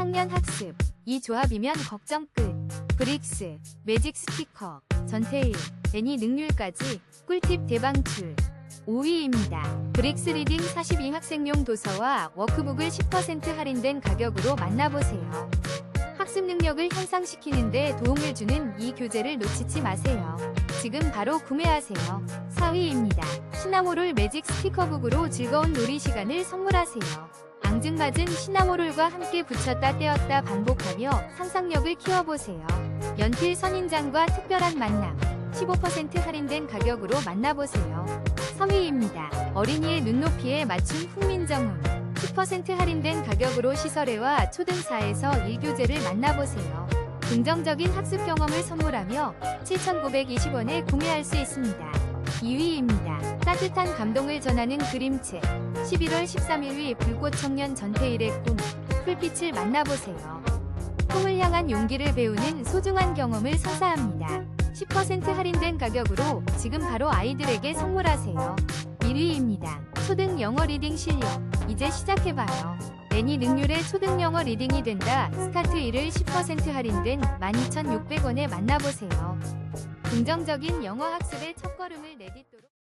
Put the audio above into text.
학년 학습. 이 조합이면 걱정 끝. 브릭스, 매직 스피커, 전태일, 애니 능률까지 꿀팁 대방출. 5위입니다. 브릭스 리딩 42학생용 도서와 워크북을 10% 할인된 가격으로 만나보세요. 학습 능력을 향상시키는데 도움을 주는 이 교재를 놓치지 마세요. 지금 바로 구매하세요. 4위입니다. 시나모롤 매직 스티커북으로 즐거운 놀이 시간을 선물하세요. 앙증맞은 시나모롤과 함께 붙였다 떼었다 반복하며 상상력을 키워보세요. 연필 선인장과 특별한 만남. 15% 할인된 가격으로 만나보세요. 3위입니다. 어린이의 눈높이에 맞춘 국민정음. 10% 할인된 가격으로 시설회와 초등사에서 1교재를 만나보세요. 긍정적인 학습 경험을 선물하며 7,920원에 구매할 수 있습니다. 2위입니다. 따뜻한 감동을 전하는 그림책. 11월 13일 위 불꽃 청년 전태일의 꿈. 풀빛을 만나보세요. 꿈을 향한 용기를 배우는 소중한 경험을 선사합니다. 10% 할인된 가격으로 지금 바로 아이들에게 선물하세요. 1위입니다. 초등 영어 리딩 실력. 이제 시작해봐요. 애니 능률의 초등 영어 리딩이 된다. 스타트 1을 10% 할인된 12,600원에 만나보세요. 긍정적인 영어 학습의 첫걸음을 내딛도록